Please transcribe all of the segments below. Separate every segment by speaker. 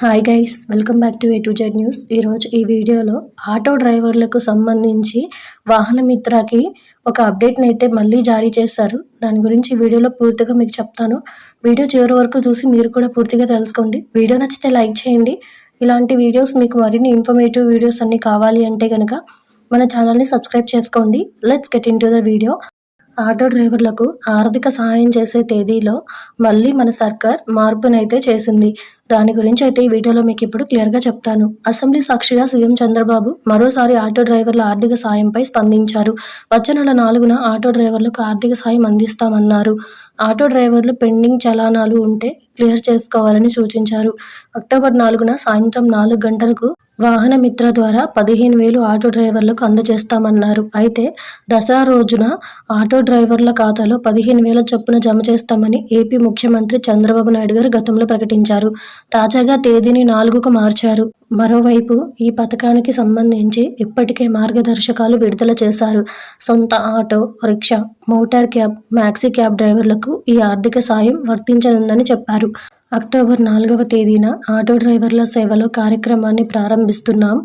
Speaker 1: Hi guys welcome back to A to Z news ఈరోజు ఈ వీడియోలో ఆటో డ్రైవర్లకు సంబంధించి వాహన మిత్రకి ఒక అప్డేట్ని అయితే మళ్ళీ జారీ చేశారు. దాని గురించి వీడియోలో పూర్తిగా మీకు చెప్తాను. వీడియో చివరి వరకు చూసి మీరు కూడా పూర్తిగా తెలుసుకోండి. వీడియో నచ్చితే లైక్ చేయండి. ఇలాంటి వీడియోస్ మీకు మరిన్ని ఇన్ఫర్మేటివ్ వీడియోస్ అన్నీ కావాలి అంటే కనుక మన ఛానల్ని సబ్స్క్రైబ్ చేసుకోండి. Let's get into the video auto డ్రైవర్లకు ఆర్థిక సహాయం చేసే తేదీలో మళ్ళీ మన సర్కార్ మార్పునైతే చేసింది. దాని గురించి అయితే ఈ వీడియోలో మీకు ఇప్పుడు క్లియర్గా చెప్తాను. అసెంబ్లీ సాక్షిగా సీఎం చంద్రబాబు మరోసారి ఆటో డ్రైవర్ల ఆర్థిక సాయంపై స్పందించారు. వచ్చే నెల నాలుగున ఆటో డ్రైవర్లకు ఆర్థిక సాయం అందిస్తామన్నారు. ఆటో డ్రైవర్లు పెండింగ్ చలానాలు ఉంటే క్లియర్ చేసుకోవాలని సూచించారు. అక్టోబర్ నాలుగున సాయంత్రం నాలుగు గంటలకు వాహన మిత్ర ద్వారా పదిహేను వేలు ఆటో డ్రైవర్లకు అందజేస్తామన్నారు. అయితే దసరా రోజున ఆటో డ్రైవర్ల ఖాతాలో పదిహేను వేల చొప్పున జమ చేస్తామని ఏపీ ముఖ్యమంత్రి చంద్రబాబు నాయుడు గారు గతంలో ప్రకటించారు. తాజాగా తేదీని నాలుగుకు మార్చారు. మరోవైపు ఈ పథకానికి సంబంధించి ఇప్పటికే మార్గదర్శకాలు విడుదల చేశారు. సొంత auto rickshaw motor cab maxi cab డ్రైవర్లకు ఈ ఆర్థిక సాయం వర్తించనుందని చెప్పారు. అక్టోబర్ నాలుగవ తేదీన ఆటో డ్రైవర్ల సేవలో కార్యక్రమాన్ని ప్రారంభిస్తున్నాం.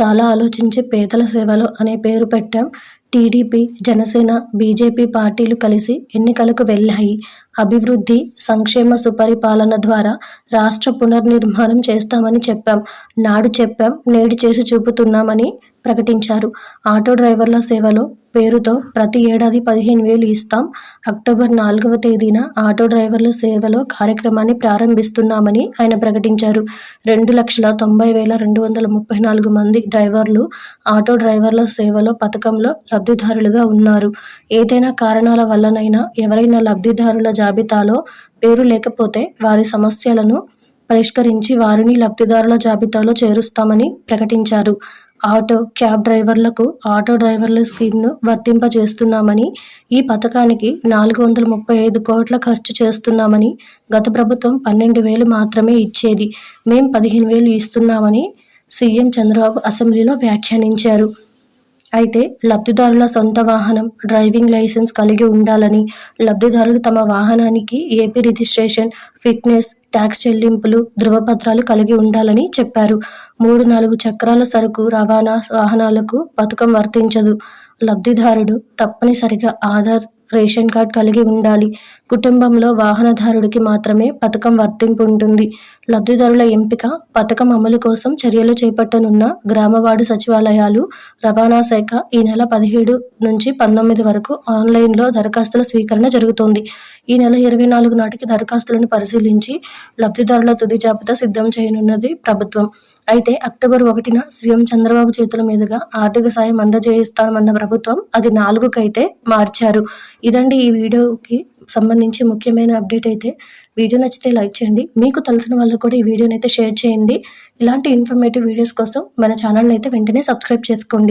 Speaker 1: చాలా ఆలోచించి పేదల సేవలో అనే పేరు పెట్టాం. టీడీపీ జనసేన బీజేపీ పార్టీలు కలిసి ఎన్నికలకు వెళ్ళాయి. అభివృద్ధి సంక్షేమ సుపరిపాలన ద్వారా రాష్ట్ర పునర్నిర్మాణం చేస్తామని చెప్పాం. నాడు చెప్పాం నేడు చేసి చూపుతున్నామని ప్రకటించారు. ఆటో డ్రైవర్ల సేవలో పేరుతో ప్రతి ఏడాది పదిహేను వేలు ఇస్తాం. అక్టోబర్ నాలుగవ తేదీన ఆటో డ్రైవర్ల సేవలో కార్యక్రమాన్ని ప్రారంభిస్తున్నామని ఆయన ప్రకటించారు. రెండు లక్షల తొంభై వేల రెండు వందల ముప్పై నాలుగు మంది డ్రైవర్లు ఆటో డ్రైవర్ల సేవలో పథకంలో లబ్ధిదారులుగా ఉన్నారు. ఏదైనా కారణాల వల్లనైనా ఎవరైనా లబ్ధిదారుల జాబితాలో పేరు లేకపోతే వారి సమస్యలను పరిష్కరించి వారిని లబ్ధిదారుల జాబితాలో చేరుస్తామని ప్రకటించారు. ఆటో క్యాబ్ డ్రైవర్లకు ఆటో డ్రైవర్ల స్కీమ్ను వర్తింపజేస్తున్నామని ఈ పథకానికి నాలుగు వందల ముప్పై ఐదు కోట్ల ఖర్చు చేస్తున్నామని గత ప్రభుత్వం పన్నెండు వేలు మాత్రమే ఇచ్చేది. మేం పదిహేను వేలు ఇస్తున్నామని సీఎం చంద్రబాబు అసెంబ్లీలో వ్యాఖ్యానించారు. అయితే లబ్ధిదారుల సొంత వాహనం డ్రైవింగ్ లైసెన్స్ కలిగి ఉండాలని లబ్ధిదారులు తమ వాహనానికి ఏపీ రిజిస్ట్రేషన్ ఫిట్నెస్ ట్యాక్స్ చెల్లింపులు ధృవపత్రాలు కలిగి ఉండాలని చెప్పారు. మూడు నాలుగు చక్రాల సరుకు రవాణా వాహనాలకు పథకం వర్తించదు. లబ్ధిదారుడు తప్పనిసరిగా ఆధార్ రేషన్ కార్డ్ కలిగి ఉండాలి. కుటుంబంలో వాహనదారుడికి మాత్రమే పథకం వర్తింపు ఉంటుంది లబ్ధిదారుల ఎంపిక పథకం అమలు కోసం చర్యలు చేపట్టనున్న గ్రామవార్డు సచివాలయాలు రవాణా శాఖ ఈ నెల పదిహేడు నుంచి పంతొమ్మిది వరకు ఆన్లైన్లో దరఖాస్తుల స్వీకరణ జరుగుతోంది. ఈ నెల ఇరవై నాలుగు నాటికి దరఖాస్తులను పరిశీలించి లబ్ధిదారుల తుది జాబితా సిద్ధం చేయనున్నది ప్రభుత్వం. అయితే అక్టోబర్ ఒకటిన సీఎం చంద్రబాబు చేతుల మీదుగా ఆర్థిక సాయం అందజేయిస్తామన్న ప్రభుత్వం అది నాలుగుకైతే మార్చారు. ఇదండి ఈ వీడియోకి సంబంధించి ముఖ్యమైన అప్డేట్ అయితే. వీడియో నచ్చితే లైక్ చేయండి. మీకు తెలిసిన వాళ్ళకు కూడా ఈ వీడియోని అయితే షేర్ చేయండి. ఇలాంటి ఇన్ఫర్మేటివ్ వీడియోస్ కోసం మన ఛానల్ని అయితే వెంటనే సబ్స్క్రైబ్ చేసుకోండి.